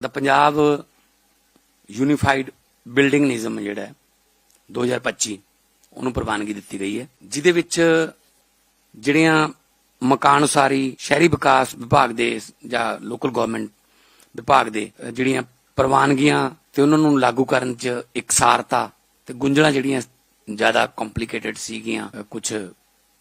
ਦਾ Punjab unified building ਨਿਯਮ ਜਿਹੜਾ ਹੈ 2025 ਉਹਨੂੰ ਪ੍ਰਵਾਨਗੀ ਦਿੱਤੀ ਗਈ ਹੈ, ਜਿਹਦੇ ਵਿੱਚ ਜਿਹੜੀਆਂ ਮਕਾਨ ਉਸਾਰੀ ਸ਼ਹਿਰੀ ਵਿਕਾਸ ਵਿਭਾਗ ਦੇ ਜਾਂ ਲੋਕਲ ਗਵਰਨਮੈਂਟ ਵਿਭਾਗ ਦੇ ਜਿਹੜੀਆਂ ਪ੍ਰਵਾਨਗੀਆਂ ਤੇ ਉਹਨਾਂ ਨੂੰ ਲਾਗੂ ਕਰਨ 'ਚ ਇਕਸਾਰਤਾ ਤੇ ਗੁੰਝਲਾਂ ਜਿਹੜੀਆਂ ਜ਼ਿਆਦਾ ਕੰਪਲਿਕੇਟਡ ਸੀਗੀਆਂ ਕੁਝ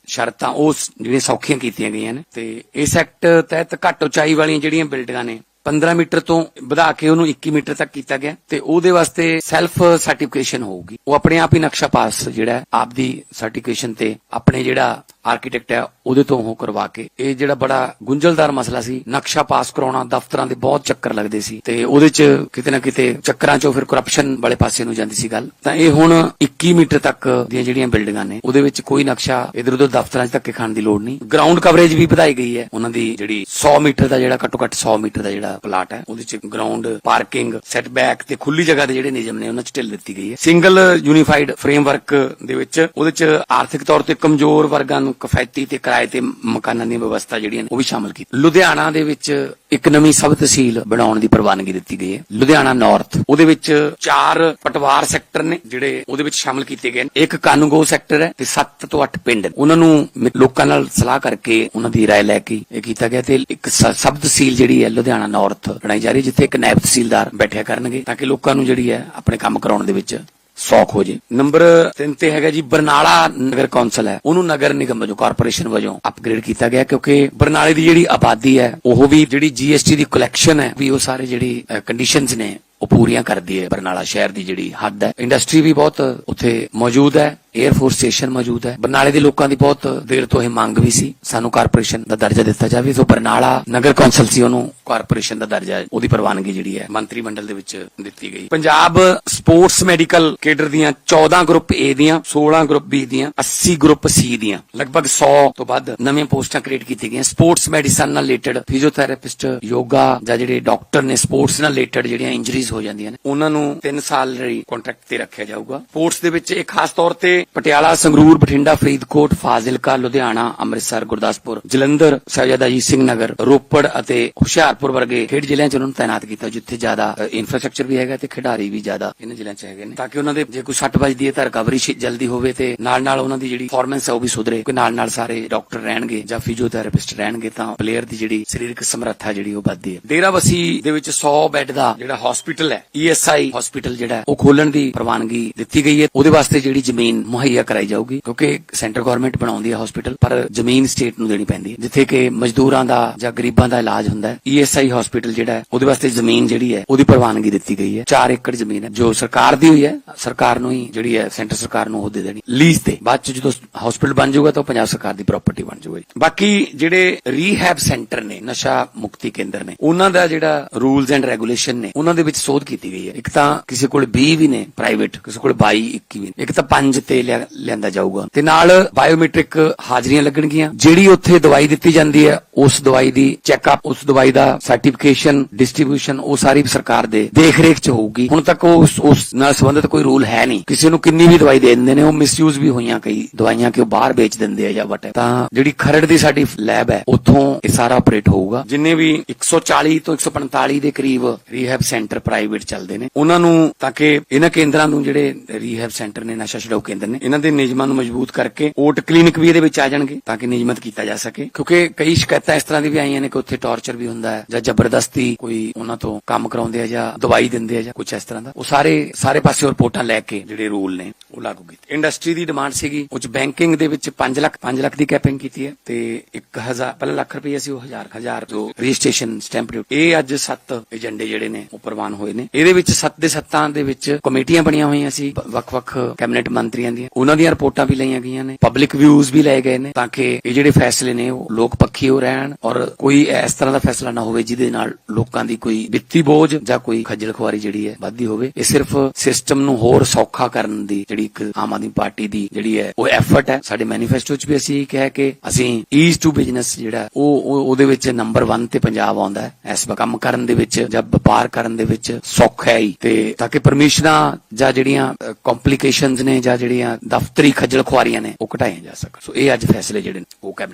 ਸ਼ਰਤਾਂ, ਉਹ ਜਿਹੜੀਆਂ ਸੌਖੀਆਂ ਕੀਤੀਆਂ ਗਈਆਂ ਨੇ ਤੇ ਇਸ ਐਕਟ ਤਹਿਤ ਘੱਟ ਉਚਾਈ ਵਾਲੀਆਂ ਜਿਹੜੀਆਂ ਬਿਲਡਿੰਗਾਂ ਨੇ 15 ਮੀਟਰ ਤੋਂ ਵਧਾ ਕੇ ਉਹਨੂੰ 21 ਮੀਟਰ ਤੱਕ ਕੀਤਾ ਗਿਆ ਤੇ ਉਹਦੇ ਵਾਸਤੇ ਸੈਲਫ ਸਰਟੀਫਿਕੇਸ਼ਨ ਹੋਊਗੀ। ਉਹ ਆਪਣੇ ਆਪ ਹੀ ਨਕਸ਼ਾ ਪਾਸ ਜਿਹੜਾ ਆਪ ਦੀ ਸਰਟੀਫਿਕੇਸ਼ਨ ਤੇ ਆਪਣੇ ਜਿਹੜਾ ਆਰਕੀਟੈਕਟ ਹੈ, ਉਹਦੇ ਤੋਂ ਉਹ ਕਰਵਾ ਕੇ। ਇਹ ਜਿਹੜਾ ਬੜਾ ਗੁੰਝਲਦਾਰ ਮਸਲਾ ਸੀ, ਨਕਸ਼ਾ ਪਾਸ ਕਰਾਉਣਾ, ਦਫ਼ਤਰਾਂ ਦੇ ਬਹੁਤ ਚੱਕਰ ਲੱਗਦੇ ਸੀ। ਤੇ ਉਹਦੇ ਚ ਕਿਤੇ ਨਾ ਕਿਤੇ ਚੱਕਰਾਂ ਚੋਂ ਫਿਰ ਕਰਪਸ਼ਨ ਵਾਲੇ ਪਾਸੇ ਨੂੰ ਜਾਂਦੀ ਸੀ ਗੱਲ। ਤਾਂ ਇਹ ਹੁਣ 21 ਮੀਟਰ ਤੱਕ ਦੀਆਂ ਜਿਹੜੀਆਂ ਬਿਲਡਿੰਗਾਂ ਨੇ, ਉਹਦੇ ਵਿੱਚ ਕੋਈ ਨਕਸ਼ਾ ਇਧਰ ਉਧਰ ਦਫ਼ਤਰਾਂ 'ਚ ਧੱਕੇ ਖਾਣ ਦੀ ਲੋੜ ਨਹੀਂ। ਗਰਾਊਂਡ ਕਵਰੇਜ ਵੀ ਵਧਾਈ ਗਈ ਹੈ। ਉਹਨਾਂ ਦੀ ਜਿਹੜੀ 100 ਮੀਟਰ ਦਾ ਜਿਹੜਾ ਘੱਟੋ ਘੱਟ 100 ਮੀਟਰ ਦਾ ਜਿਹੜਾ ਪਲਾਟ ਹੈ, ਉਹਦੇ 'ਚ ਗਰਾਊਂਡ ਪਾਰਕਿੰਗ ਸੈਟਬੈਕ ਤੇ ਖੁੱਲੀ ਜਗ੍ਹਾ ਦੇ ਜਿਹੜੇ ਨਿਯਮ ਨੇ, ਉਹਨਾਂ 'ਚ ਢਿੱਲ ਦਿੱਤੀ ਗਈ ਹੈ। ਸਿੰਗਲ ਯੂਨੀਫਾਈਡ ਫਰੇਮਵਰਕ ਦੇ ਵਿੱਚ ਉਹਦੇ 'ਚ ਆਰਥਿਕ ਤੌਰ ਤੇ ਕਮਜ਼ੋਰ ਵਰਗਾਂ ਨੂੰ ਕਿਫਾਇਤੀ ਤੇ ਕਿਰਾਏ ਤੇ ਮਕਾਨਾਂ ਦੀ ਵਿਵਸਥਾ ਜਿਹੜੀਆਂ ਨੇ ਉਹ ਵੀ ਸ਼ਾਮਲ ਕੀਤੀ ਲੁਧਿਆਣਾ ਦੇ ਵਿੱਚ ਇੱਕ ਨਵੀਂ ਸਬ ਤਹਿਸੀਲ ਬਣਾਉਣ ਦੀ ਪ੍ਰਵਾਨਗੀ ਦਿੱਤੀ ਗਈ ਹੈ ਲੁਧਿਆਣਾ ਨਾਰਥ ਉਹਦੇ ਵਿੱਚ ਚਾਰ ਪਟਵਾਰ ਸੈਕਟਰ ਨੇ ਜਿਹੜੇ ਉਹਦੇ ਵਿੱਚ ਸ਼ਾਮਲ ਕੀਤੇ ਗਏ ਨੇ ਇੱਕ ਕਾਨੂੰਗੋ ਸੈਕਟਰ ਹੈ ਤੇ 7 ਤੋਂ 8 ਪਿੰਡ ਨੇ। ਉਹਨਾਂ ਨੂੰ ਮ- ਲੋਕਾਂ ਨਾਲ ਸਲਾਹ ਕਰਕੇ ਉਹਨਾਂ ਦੀ رائے ਲੈ ਕੇ ਇਹ ਕੀਤਾ ਗਿਆ ਤੇ ਇੱਕ ਸ- ਸਬ ਤਹਿਸੀਲ ਜਿਹੜੀ ਹੈ ਲੁਧਿਆਣਾ ਨਾਰਥ ਬਣਾਈ ਜਾ ਰਹੀ ਹੈ ਜਿੱਥੇ ਇੱਕ ਨਾਇਬ ਤਹਿਸੀਲਦਾਰ ਬੈਠਿਆ ਕਰਨਗੇ ਤਾਂ ਕਿ ਲੋਕਾਂ ਨੂੰ ਜਿਹੜੀ ਹੈ ਆਪਣੇ ਕੰਮ ਕਰਾਉਣ ਦੇ ਵਿੱਚ ਸੌਖ ਹੋ ਜੇ। ਨੰਬਰ 3 ਤੇ ਹੈਗਾ ਜੀ, ਬਰਨਾਲਾ ਨਗਰ ਕੌਂਸਲ ਹੈ। ਉਹਨੂੰ ਨਗਰ ਨਿਗਮ ਵਜੋਂ, ਕਾਰਪੋਰੇਸ਼ਨ ਵਜੋਂ ਅਪਗ੍ਰੇਡ ਕੀਤਾ ਗਿਆ ਕਿਉਂਕਿ ਬਰਨਾਲੇ ਦੀ ਜਿਹੜੀ ਆਬਾਦੀ ਹੈ, ਉਹ ਵੀ ਜਿਹੜੀ ਜੀਐਸਟੀ ਦੀ ਕਲੈਕਸ਼ਨ ਹੈ, ਵੀ ਉਹ ਸਾਰੇ ਜਿਹੜੀ ਕੰਡੀਸ਼ਨਸ ਨੇ, ਉਹ ਪੂਰੀਆਂ ਕਰਦੀ ਹੈ। ਬਰਨਾਲਾ ਸ਼ਹਿਰ ਦੀ ਜਿਹੜੀ ਹੱਦ ਹੈ ਇੰਡਸਟਰੀ ਵੀ ਬਹੁਤ ਉੱਥੇ ਮੌਜੂਦ ਹੈ। 에ਅਰ ਫੋਰਸ ਸਟੇਸ਼ਨ ਮੌਜੂਦ ਹੈ। ਬਰਨਾਲੇ ਦੇ ਲੋਕਾਂ ਦੀ ਬਹੁਤ ਦੇਰ ਤੋਂ ਇਹ ਮੰਗ ਵੀ ਸੀ, ਸਾਨੂੰ ਕਾਰਪੋਰੇਸ਼ਨ ਦਾ ਦਰਜਾ ਦਿੱਤਾ ਜਾਵੇ। ਸੋ ਬਰਨਾਲਾ ਨਗਰ ਕੌਂਸਲ ਸੀ, ਉਹਨੂੰ ਕਾਰਪੋਰੇਸ਼ਨ ਦਾ ਦਰਜਾ, ਉਹਦੀ ਪ੍ਰਵਾਨਗੀ ਜਿਹੜੀ ਹੈ, ਮੰਤਰੀ ਮੰਡਲ ਦੇ ਵਿੱਚ ਦਿੱਤੀ ਗਈ। ਪੰਜਾਬ ਸਪੋਰਟਸ ਮੈਡੀਕਲ ਕੇਡਰ ਦੀਆਂ 14 ਗਰੁੱਪ A ਦੀਆਂ 16 ਗਰੁੱਪ B ਦੀਆਂ 80 ਗਰੁੱਪ C ਦੀਆਂ, ਲਗਭਗ 100 ਤੋਂ ਵੱਧ ਨਵੀਆਂ ਪੋਸਟਾਂ ਕ੍ਰੀਏਟ ਕੀਤੀਆਂ ਗਈਆਂ। ਸਪੋਰਟਸ ਮੈਡੀਸਨ ਨਾਲ ਰਿਲੇਟਡ ਫਿਜ਼ੀਓਥੈਰੇਪਿਸਟ ਯੋਗਾ ਜਾਂ ਜਿਹੜੇ ਡਾਕਟਰ ਨੇ ਸਪੋਰਟਸ ਨਾਲ ਰਿਲੇਟਡ ਜਿਹੜੀਆਂ ਇੰਜਰੀਜ਼ ਹੋ ਜਾਂਦੀਆਂ ਨੇ, ਉਹਨਾਂ ਨੂੰ 3 ਸਾਲ ਲਈ ਕੰਟਰੈਕਟ ਤੇ ਰੱਖਿਆ ਜਾਊਗਾ। ਸਪੋਰਟਸ ਦੇ ਵਿੱਚ ਇਹ ਖਾਸ ਤੌਰ ਤੇ ਪਟਿਆਲਾ, ਸੰਗਰੂਰ, ਬਠਿੰਡਾ, ਫਰੀਦਕੋਟ, ਫਾਜ਼ਿਲਕਾ, ਲੁਧਿਆਣਾ, ਅੰਮ੍ਰਿਤਸਰ, ਗੁਰਦਾਸਪੁਰ, ਜਲੰਧਰ ਸ਼ਹਿਜ਼ਾਦਾ ਅਜੀਤ ਸਿੰਘ ਨਗਰ, ਰੋਪੜ ਅਤੇ ਹੁਸ਼ਿਆਰਪੁਰ ਵਰਗੇ ਖੇਡ ਜ਼ਿਲ੍ਹਿਆਂ 'ਚ ਉਹਨਾਂ ਨੂੰ ਤਾਇਨਾਤ ਕੀਤਾ। ਜਿੱਥੇ ਜ਼ਿਆਦਾ ਇਨਫਰਾਸਟ੍ਰਕਚਰ ਵੀ ਹੈਗਾ ਤੇ ਖਿਡਾਰੀ ਵੀ ਜ਼ਿਆਦਾ ਇਹਨਾਂ ਜ਼ਿਲ੍ਹਿਆਂ 'ਚ ਹੈਗੇ ਨੇ। ਤਾਂ ਕਿ ਉਹਨਾਂ ਦੇ ਜੇ ਕੋਈ ਸੱਟ ਵੱਜਦੀ ਹੈ ਤਾਂ ਰਿਕਵਰੀ ਜਲਦੀ ਹੋਵੇ ਤੇ ਨਾਲ ਨਾਲ ਉਹਨਾਂ ਦੀ ਜਿਹੜੀ ਪਰਫਾਰਮੈਂਸ ਹੈ ਉਹ ਵੀ ਸੁਧਰੇ। ਕਿ ਨਾਲ ਨਾਲ ਸਾਰੇ ਡਾਕਟਰ ਰਹਿਣਗੇ ਜਾਂ ਫਿਜ਼ੀਓਥੈਰੇਪਿਸਟ ਰਹਿਣਗੇ ਤਾਂ ਪਲੇਅਰ ਦੀ ਜਿਹੜੀ ਸਰੀਰਕ ਸਮਰੱਥਾ ਜਿਹੜੀ ਉਹ ਵੱਧਦੀ ਹੈ। ਡੇਰਾਬੱਸੀ ਦੇ ਵਿੱਚ 100 ਬੈੱਡ ਦਾ ਜਿਹੜਾ ਹਸਪੀਟਲ ਹੈ ਈਐਸਆਈ ਹਸਪੀਟਲ ਜਿਹੜਾ, ਉਹ ਖੋਲਣ ਦੀ ਪ੍ਰਵਾਨਗੀ ਦਿੱਤੀ ਗਈ ਹੈ। ਉਹਦੇ ਵਾਸਤੇ ਜਿਹੜੀ ਜ਼ਮੀਨ ਮੁਹੱਈਆ ਕਰਾਈ ਜਾਊਗੀ, ਕਿਉਂਕਿ ਸੈਂਟਰ ਗਵਰਨਮੈਂਟ ਬਣਾਉਂਦੀ ਹੈ ਹਸਪੀਟਲ ਪਰ ਜ਼ਮੀਨ ਸਟੇਟ ਨੂੰ ਦੇਣੀ ਪੈਂਦੀ ਹੈ। ਜਿੱਥੇ ਕਿ ਮਜ਼ਦੂਰਾਂ ਦਾ ਜਾਂ ਗਰੀਬਾਂ ਦਾ ਇਲਾਜ ਹੁੰਦਾ ਹੈ ਈਐਸਆਈ ਹਸਪੀਟਲ ਜਿਹੜਾ ਹੈ, ਉਹਦੇ ਵਾਸਤੇ ਜ਼ਮੀਨ ਜਿਹੜੀ ਹੈ, ਉਹਦੀ ਪ੍ਰਵਾਨਗੀ ਦਿੱਤੀ ਗਈ ਹੈ। 4 ਏਕੜ ਜ਼ਮੀਨ ਹੈ, ਜੋ ਸਰਕਾਰ ਦੀ ਹੋਈ ਹੈ, ਸਰਕਾਰ ਨੂੰ ਹੀ ਜਿਹੜੀ ਹੈ, ਸੈਂਟਰ ਸਰਕਾਰ ਨੂੰ ਉਹ ਦੇ ਦੇਣੀ। ਲੀਜ਼ ਤੇ, ਬਾਅਦ ਚ ਜਦੋਂ ਹਸਪੀਟਲ ਬਣ ਜਾਊਗਾ, ਤਾਂ ਉਹ ਪੰਜਾਬ ਸਰਕਾਰ ਦੀ ਪ੍ਰਾਪਰਟੀ ਬਣ ਜਾਊਗੀ ਬਾਕੀ ਜਿਹੜੇ ਰੀਹੈਬ ਸੈਂਟਰ ਨੇ, ਨਸ਼ਾ ਮੁਕਤੀ ਕੇਂਦਰ ਨੇ, ਉਹਨਾਂ ਦਾ ਜਿਹੜਾ ਰੂਲਸ ਐਂਡ ਰੈਗੂਲੇਸ਼ਨ ਨੇ, ਉਹਨਾਂ ਦੇ ਵਿੱਚ ਸੋਧ ਕੀਤੀ ਗਈ ਹੈ। ਇੱਕ ਤਾਂ ਕਿਸੇ ਕੋਲ 20 ਵੀ ਨੇ ਪ੍ਰਾਈਵੇਟ ਕਿਸੇ ਕੋਲ 22 21 ਵੀ ਨੇ। ਇੱਕ ਤਾਂ 5 ਤੇ ਲਿਆ- ਲਿਆਂਦਾ ਜਾਊਗਾ। ਤੇ ਨਾਲ ਬਾਇਓਮੈਟ੍ਰਿਕ ਹਾਜ਼ਰੀਆਂ ਲੱਗਣਗੀਆਂ। ਜਿਹੜੀ ਉੱਥੇ ਦਵਾਈ ਦਿੱਤੀ ਜਾਂਦੀ ਹੈ, ਉਸ ਦਵਾਈ ਦੀ ਚੈੱਕਅਪ ਉਸ ਦਵਾਈ ਦਾ ਸਰਟੀਫਿਕੇਸ਼ਨ ਡਿਸਟ੍ਰੀਬਿਊਸ਼ਨ ਉਹ ਸਾਰੀ ਸਰਕਾਰ ਦੇ ਦੇਖ ਰੇਖ ਚ ਹੋਊਗੀ। ਹੁਣ ਤੱਕ ਉਸ ਉਸ ਨਾਲ ਸੰਬੰਧਿਤ ਕੋਈ ਰੂਲ ਹੈ ਨਹੀਂ। ਕਿਸੇ ਨੂੰ ਕਿੰਨੀ ਵੀ ਦਵਾਈ ਦੇ ਦਿੰਦੇ ਨੇ, ਉਹ ਮਿਸਯੂਜ਼ ਵੀ ਹੋਈਆਂ ਕਈ ਦਵਾਈਆਂ ਕਿ ਉਹ ਬਾਹਰ ਵੇਚ ਦਿੰਦੇ ਆ ਜਾਂ ਵਟ ਤਾਂ ਜਿਹੜੀ ਖਰੜ ਦੀ ਸਾਡੀ ਲੈਬ ਹੈ, ਉੱਥੋਂ ਇਹ ਸਾਰਾ ਆਪਰੇਟ ਹੋਊਗਾ। ਜਿੰਨੇ ਵੀ 140 ਤੋਂ 145 ਦੇ ਕਰੀਬ ਰੀਹੈਬ ਸੈਂਟਰ ਪ੍ਰਾਈਵੇਟ ਚੱਲਦੇ ਨੇ। ਉਹਨਾਂ ਨੂੰ ਤਾਂ ਕਿ ਇਹਨਾਂ ਕੇਂਦਰਾਂ ਨੂੰ ਜਿਹੜੇ ਰੀਹੈਬ ਸੈਂਟਰ ਨੇ, ਨਸ਼ਾ ਛਡਾਊ ਕੇਂਦਰ ਨੇ। ਇਹਨਾਂ ਦੇ ਨਿਯਮਾਂ ਨੂੰ ਮਜ਼ਬੂਤ ਕਰਕੇ ਓਟ ਕਲੀਨਿਕ ਵੀ ਇਹਦੇ ਵਿੱਚ ਆ ਜਾਣਗੇ ਤਾਂ ਕਿ ਨਿਯਮਤ ਕੀਤਾ ਜਾ ਸਕੇ। ਕਿਉਂਕਿ ਕਈ ਸ਼ਿਕਾਇਤਾਂ ਇਸ ਤਰ੍ਹਾਂ ਦੀ ਵੀ ਆਈਆਂ ਨੇ ਕਿ ਉੱਥੇ ਟਾਰਚਰ ਵੀ ਹੁੰਦਾ ਹੈ ਜਾਂ ਜ਼ਬਰਦਸਤੀ ਕੋਈ ਉਹਨਾਂ ਤੋਂ ਕੰਮ ਕਰਾਉਂਦੇ ਆ ਜਾਂ ਦਵਾਈ ਦਿੰਦੇ ਆ ਜਾਂ ਕੁਝ ਇਸ ਤਰ੍ਹਾਂ ਦਾ। ਉਹ ਸਾਰੇ ਸਾਰੇ ਪਾਸੇ ਰਿਪੋਰਟਾਂ ਲੈ ਕੇ ਜਿਹੜੇ ਰੂਲ ਨੇ ਉਹ ਲਾਗੂ ਕੀਤੀ। ਇੰਡਸਟਰੀ ਦੀ ਡਿਮਾਂਡ ਸੀਗੀ, ਉਹ ਚ ਬੈਂਕਿੰਗ ਦੇ ਵਿੱਚ 5 ਲੱਖ 5 ਲੱਖ ਦੀ ਕੈਪਿੰਗ ਕੀਤੀ ਹੈ ਤੇ 1000 ਪਹਿਲਾਂ ਲੱਖ ਰੁਪਏ ਸੀ, ਉਹ 1000 1000 ਜੋ ਰਜਿਸਟ੍ਰੇਸ਼ਨ ਸਟੈਂਪ ਡਿਊਟੀ ਇਹ ਅੱਜ 7 ਏਜੰਡੇ ਜਿਹੜੇ ਨੇ, ਉਹ ਪ੍ਰਵਾਨ ਹੋਏ ਨੇ। ਇਹਦੇ ਵਿੱਚ 7 ਦੇ 7 ਦੇ ਵਿੱਚ ਕਮੇਟੀਆਂ ਬਣੀਆਂ ਹੋਈਆਂ ਸੀ ਵੱਖ-ਵੱਖ ਕੈਬਨਿਟ ਮੰਤਰੀਆਂ ਦੀਆਂ। ਉਹਨਾਂ ਦੀਆਂ ਰਿਪੋਰਟਾਂ ਵੀ ਲਈਆਂ ਗਈਆਂ ਨੇ। ਪਬਲਿਕ ਵਿਊਜ਼ ਵੀ ਲਏ ਗਏ ਨੇ, ਤਾਂ ਕਿ ਇਹ ਜਿਹੜੇ ਫੈਸਲੇ ਨੇ, ਉਹ ਲੋਕ ਪੱਖੀ ਹੋ ਰਹਿਣ ਔਰ ਕੋਈ ਇਸ ਤਰ੍ਹਾਂ ਦਾ ਫੈਸਲਾ ਨਾ ਹੋਵੇ, ਜਿਹਦੇ ਨਾਲ ਲੋਕਾਂ ਦੀ ਕੋਈ ਵਿੱਤੀ ਬੋਝ ਜਾਂ ਕੋਈ ਖੱਜਲ ਖੁਆਰੀ ਜਿਹੜੀ ਹੈ ਵੱਧਦੀ ਹੋਵੇ। ਇਹ ਸਿਰਫ ਸਿਸਟਮ ਨੂੰ ਹੋਰ ਸੌਖਾ ਕਰਨ ਦੀ ਜਿਹੜੀ ਇੱਕ ਆਮ ਆਦਮੀ ਪਾਰਟੀ ਦੀ ਜਿਹੜੀ ਹੈ, ਉਹ ਐਫਰਟ ਹੈ। ਸਾਡੇ ਮੈਨੀਫੈਸਟੋ 'ਚ ਵੀ ਅਸੀਂ ਕਿਹਾ ਕਿ ਅਸੀਂ ਈਜ਼ ਟੂ ਬਿਜ਼ਨਸ ਜਿਹੜਾ, ਉਹ ਉਹਦੇ ਵਿੱਚ ਨੰਬਰ 1 ਤੇ ਪੰਜਾਬ ਆਉਂਦਾ ਹੈ। ਇਸ ਕੰਮ ਕਰਨ ਦੇ ਵਿੱਚ ਜਾਂ ਵਪਾਰ ਕਰਨ ਦੇ ਵਿੱਚ ਸੌਖ ਹੈ ਹੀ ਤੇ ਤਾਂ ਕਿ ਪਰਮਿਸ਼ਨਾਂ ਜਾਂ ਜਿਹੜੀਆਂ ਕੰਪਲਿਕੇਸ਼ਨਸ ਨੇ ਜਾਂ ਜਿਹੜੀਆਂ ਦਫ਼ਤਰੀ ਖੱਜਲ ਖੁਆਰੀਆਂ ਨੇ, ਉਹ ਘਟਾਈਆਂ ਜਾ ਸਕਣ। ਸੋ ਇਹ ਅੱਜ ਫੈਸਲੇ ਜਿਹੜੇ ਨੇ, ਉਹ ਕੈਬਨਿਟ